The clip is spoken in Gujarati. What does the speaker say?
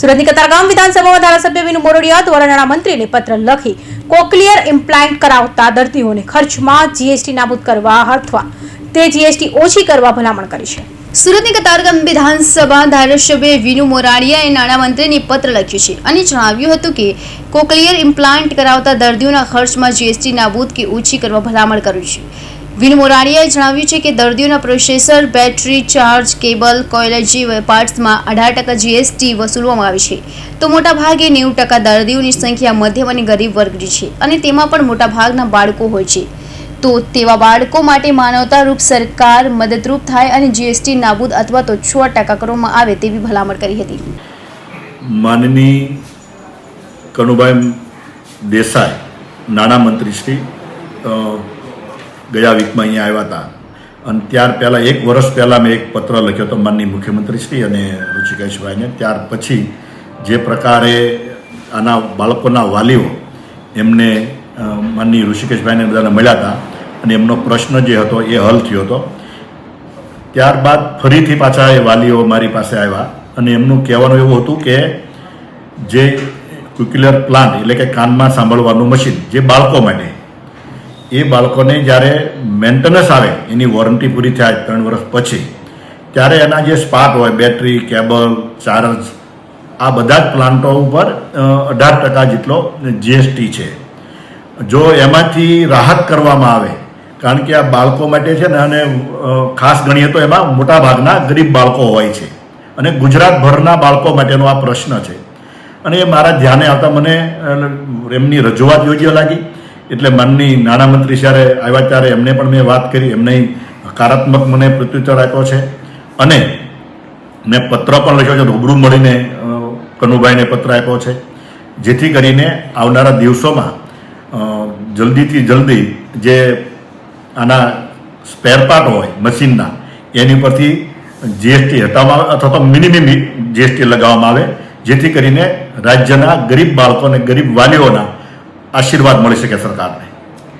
સુરતની કતારગામ વિધાનસભામાં ધારાસભ્ય વિનુ મોરડિયા દ્વારા નાણામંત્રીને પત્ર લખી કોકલિયર ઇમ્પ્લાન્ટ કરાવતા દર્દીઓને ખર્ચમાં જીએસટી નાબૂદ કરવા અથવા તે જીએસટી ઓછી કરવા ભલામણ કરી છે. સુરતની કતારગામ વિધાનસભા ધારાસભ્ય વિનુ મોરાડિયાએ નાણામંત્રીને પત્ર લખ્યું છે અને જણાવ્યું હતું કે કોકલિયર ઇમ્પ્લાન્ટ કરાવતા દર્દીઓના ખર્ચમાં જીએસટી નાબૂદ કે ઓછી કરવા ભલામણ કર્યું છે. વિનુ મોરાણીએ જણાવ્યું છે કે દર્દીઓના પ્રોસેસર, બેટરી, ચાર્જ, કેબલ કોયલર જેવા પાર્ટ્સમાં અઢાર ટકા જીએસટી વસૂલવામાં આવે છે. તો મોટાભાગે નેવું ટકા દર્દીઓની સંખ્યા મધ્યમ અને ગરીબ વર્ગની છે અને તેમાં પણ મોટાભાગના બાળકો હોય છે. તો તેવા બાળકો માટે માનવતારૂપ સરકાર મદદરૂપ થાય અને જીએસટી નાબૂદ અથવા તો છ ટકા કરવામાં આવે તેવી ભલામણ કરી હતી. માનની કનુભાઈ દેસાઈ, નાણામંત્રી શ્રી ગયા વીકમાં અહીંયા આવ્યા હતા. અને ત્યાર પહેલાં, એક વર્ષ પહેલાં મેં એક પત્ર લખ્યો હતો માનની મુખ્યમંત્રી શ્રી અને ઋષિકેશભાઈને ત્યાર પછી જે પ્રકારે આના બાળકોના વાલીઓ એમને માનની ઋષિકેશભાઈને બધાને મળ્યા હતા અને એમનો પ્રશ્ન જે હતો એ હલ થયો હતો. ત્યારબાદ ફરીથી પાછા એ વાલીઓ મારી પાસે આવ્યા અને એમનું કહેવાનું એવું હતું કે જે ક્યુક્યુલર પ્લાન્ટ, એટલે કે કાનમાં સાંભળવાનું મશીન, જે બાળકો માટે એ બાળકોને જ્યારે મેન્ટેનન્સ આવે, એની વોરંટી પૂરી થાય ત્રણ વર્ષ પછી, ત્યારે એના જે સ્પાર્ટ હોય બેટરી કેબલ ચાર્જ આ બધા જ પ્લાન્ટો ઉપર અઢાર ટકા જેટલો જીએસટી છે. જો એમાંથી રાહત કરવામાં આવે, કારણ કે આ બાળકો માટે છે ને, અને ખાસ ગણીએ તો એમાં મોટા ભાગના ગરીબ બાળકો હોય છે. અને ગુજરાતભરના બાળકો માટેનો આ પ્રશ્ન છે. અને એ મારા ધ્યાને આવતા મને એમની રજૂઆત યોગ્ય લાગી. એટલે માનની નાણામંત્રી જ્યારે આવ્યા ત્યારે એમને પણ મેં વાત કરી, એમને હકારાત્મક મને પ્રત્યુત્તર આપ્યો છે. અને મેં પત્ર પણ લખ્યો છે, રૂબરૂ મળીને કનુભાઈને પત્ર આપ્યો છે. જેથી કરીને આવનારા દિવસોમાં જલ્દીથી જલ્દી જે આના સ્પેર પાર્ટ હોય, મશીનના, એની પરથી જીએસટી હટાવવામાં અથવા તો મિનિમમ જીએસટી લગાવવામાં આવે, જેથી કરીને રાજ્યના ગરીબ બાળકો અને ગરીબ વાલીઓના આશીર્વાદ મળી શકે સરકારને.